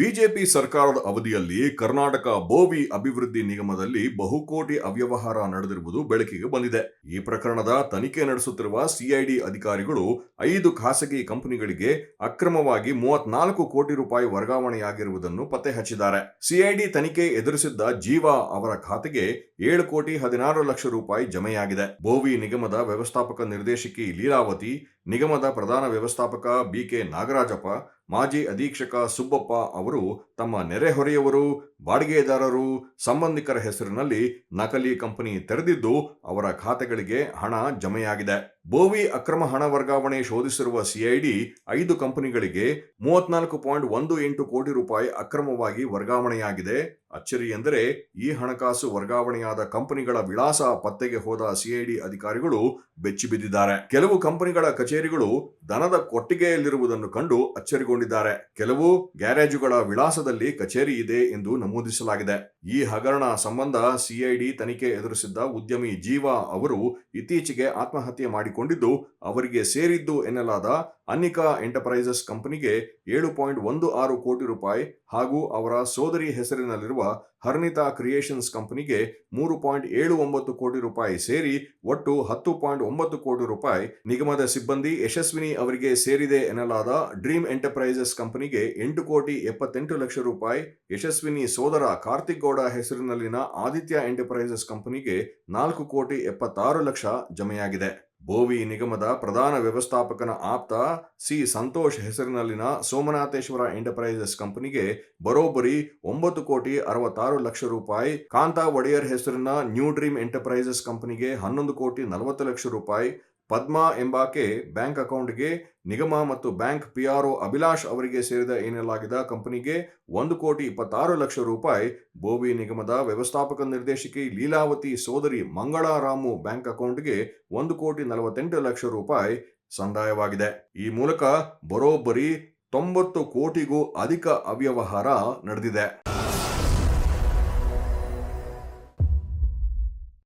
BJP ಸರ್ಕಾರದ ಅವಧಿಯಲ್ಲಿ ಕರ್ನಾಟಕ ಬೋವಿ ಅಭಿವೃದ್ಧಿ ನಿಗಮದಲ್ಲಿ ಬಹುಕೋಟಿ ಅವ್ಯವಹಾರ ನಡೆದಿರುವುದು ಬೆಳಕಿಗೆ ಬಂದಿದೆ. ಈ ಪ್ರಕರಣದ ತನಿಖೆ ನಡೆಸುತ್ತಿರುವ ಸಿಐಡಿ ಅಧಿಕಾರಿಗಳು ಐದು ಖಾಸಗಿ ಕಂಪನಿಗಳಿಗೆ ಅಕ್ರಮವಾಗಿ ಮೂವತ್ನಾಲ್ಕು ಕೋಟಿ ರೂಪಾಯಿ ವರ್ಗಾವಣೆಯಾಗಿರುವುದನ್ನು ಪತ್ತೆ ಹಚ್ಚಿದ್ದಾರೆ. ಸಿಐಡಿ ತನಿಖೆ ಎದುರಿಸಿದ್ದ ಜೀವ ಅವರ ಖಾತೆಗೆ ಏಳು ಕೋಟಿ ಹದಿನಾರು ಲಕ್ಷ ರೂಪಾಯಿ ಜಮೆಯಾಗಿದೆ. ಬೋವಿ ನಿಗಮದ ವ್ಯವಸ್ಥಾಪಕ ನಿರ್ದೇಶಕಿ ಲೀಲಾವತಿ, ನಿಗಮದ ಪ್ರಧಾನ ವ್ಯವಸ್ಥಾಪಕ ಬಿಕೆ ನಾಗರಾಜಪ್ಪ ಮಾಜಿ ಅಧೀಕ್ಷಕ ಸುಬ್ಬಪ್ಪ ಅವರು ತಮ್ಮ ನೆರೆಹೊರೆಯವರು ಬಾಡಿಗೆದಾರರು ಸಂಬಂಧಿಕರ ಹೆಸರಿನಲ್ಲಿ ನಕಲಿ ಕಂಪನಿ ತೆರೆದಿದ್ದು ಅವರ ಖಾತೆಗಳಿಗೆ ಹಣ ಜಮೆಯಾಗಿದೆ. ಬೋವಿ ಅಕ್ರಮ ಹಣ ವರ್ಗಾವಣೆ ಶೋಧಿಸಿರುವ ಸಿಐಡಿ ಐದು ಕಂಪನಿಗಳಿಗೆ ಮೂವತ್ನಾಲ್ಕು ಪಾಯಿಂಟ್ ಒಂದು ಎಂಟು ಕೋಟಿ ರೂಪಾಯಿ ಅಕ್ರಮವಾಗಿ ವರ್ಗಾವಣೆಯಾಗಿದೆ. ಅಚ್ಚರಿ ಎಂದರೆ ಈ ಹಣಕಾಸು ವರ್ಗಾವಣೆಯಾದ ಕಂಪನಿಗಳ ವಿಳಾಸ ಪತ್ತೆಗೆ ಹೋದ ಸಿಐಡಿ ಅಧಿಕಾರಿಗಳು ಬೆಚ್ಚಿಬಿದ್ದಿದ್ದಾರೆ. ಕೆಲವು ಕಂಪನಿಗಳ ಕಚೇರಿಗಳು ದನದ ಕೊಟ್ಟಿಗೆಯಲ್ಲಿರುವುದನ್ನು ಕಂಡು ಅಚ್ಚರಿಗೊಂಡಿದ್ದಾರೆ. ಕೆಲವು ಗ್ಯಾರೇಜುಗಳ ವಿಳಾಸದಲ್ಲಿ ಕಚೇರಿ ಇದೆ ಎಂದು ನಮೂದಿಸಲಾಗಿದೆ. ಈ ಹಗರಣ ಸಂಬಂಧ ಸಿಐಡಿ ತನಿಖೆ ಎದುರಿಸಿದ್ದ ಉದ್ಯಮಿ ಜೀವ ಅವರು ಇತ್ತೀಚೆಗೆ ಆತ್ಮಹತ್ಯೆ ಮಾಡಿಕೊಂಡಿದ್ದು, ಅವರಿಗೆ ಸೇರಿದ್ದು ಎನ್ನಲಾದ ಅನ್ನಿಕಾ ಎಂಟರ್ಪ್ರೈಸಸ್ ಕಂಪನಿಗೆ ಏಳು ಪಾಯಿಂಟ್ ಒಂದು ಆರು ಕೋಟಿ ರೂಪಾಯಿ ಹಾಗೂ ಅವರ ಸೋದರಿ ಹೆಸರಿನಲ್ಲಿರುವ ಹರ್ನಿತಾ ಕ್ರಿಯೇಷನ್ಸ್ ಕಂಪನಿಗೆ ಮೂರು ಪಾಯಿಂಟ್ ಏಳು ಒಂಬತ್ತು ಕೋಟಿ ರೂಪಾಯಿ ಸೇರಿ ಒಟ್ಟು ಹತ್ತು ಪಾಯಿಂಟ್ ಒಂಬತ್ತು ಕೋಟಿ ರೂಪಾಯಿ ನಿಗಮದ ಸಿಬ್ಬಂದಿ ಯಶಸ್ವಿನಿ ಅವರಿಗೆ ಸೇರಿದೆ ಎನ್ನಲಾದ ಡ್ರೀಮ್ ಎಂಟರ್ಪ್ರೈಸಸ್ ಕಂಪನಿಗೆ ಎಂಟು ಕೋಟಿ ಎಪ್ಪತ್ತೆಂಟು ಲಕ್ಷ ರೂಪಾಯಿ, ಯಶಸ್ವಿನಿ ಸೋದರ ಕಾರ್ತಿಕ್ ಗೌಡ ಹೆಸರಿನಲ್ಲಿನ ಆದಿತ್ಯ ಎಂಟರ್ಪ್ರೈಸಸ್ ಕಂಪನಿಗೆ ನಾಲ್ಕು ಕೋಟಿ ಎಪ್ಪತ್ತಾರು ಲಕ್ಷ ಜಮೆಯಾಗಿದೆ. ಬೋವಿ ನಿಗಮದ ಪ್ರಧಾನ ವ್ಯವಸ್ಥಾಪಕನ ಆಪ್ತ ಸಿ ಸಂತೋಷ್ ಹೆಸರಿನಲ್ಲಿನ ಸೋಮನಾಥೇಶ್ವರ ಎಂಟರ್ಪ್ರೈಸಸ್ ಕಂಪನಿಗೆ ಬರೋಬ್ಬರಿ ಒಂಬತ್ತು ಕೋಟಿ ಅರವತ್ತಾರು ಲಕ್ಷ ರೂಪಾಯಿ, ಕಾಂತಾ ಒಡೆಯರ್ ಹೆಸರಿನ ನ್ಯೂ ಡ್ರೀಮ್ ಎಂಟರ್ಪ್ರೈಸಸ್ ಕಂಪನಿಗೆ ಹನ್ನೊಂದು ಕೋಟಿ ನಲವತ್ತು ಲಕ್ಷ ರೂಪಾಯಿ ಪದ್ಮಾ ಎಂಬಾಕೆ ಬ್ಯಾಂಕ್ ಅಕೌಂಟ್ಗೆ ನಿಗಮ ಮತ್ತು ಬ್ಯಾಂಕ್ ಪಿಆರ್ಒ ಅಭಿಲಾಷ್ ಅವರಿಗೆ ಸೇರಿದ ಎನ್ನಲಾಗಿದ್ದ ಕಂಪನಿಗೆ ಒಂದು ಕೋಟಿ ಇಪ್ಪತ್ತಾರು ಲಕ್ಷ ರೂಪಾಯಿ ಬೋವಿ ನಿಗಮದ ವ್ಯವಸ್ಥಾಪಕ ನಿರ್ದೇಶಕಿ ಲೀಲಾವತಿ ಸೋದರಿ ಮಂಗಳಾರಾಮು ಬ್ಯಾಂಕ್ ಅಕೌಂಟ್ಗೆ ಒಂದು ಕೋಟಿ ನಲವತ್ತೆಂಟು ಲಕ್ಷ ರೂಪಾಯಿ ಸಂದಾಯವಾಗಿದೆ. ಈ ಮೂಲಕ ಬರೋಬ್ಬರಿ ತೊಂಬತ್ತು ಕೋಟಿಗೂ ಅಧಿಕ ಅವ್ಯವಹಾರ ನಡೆದಿದೆ.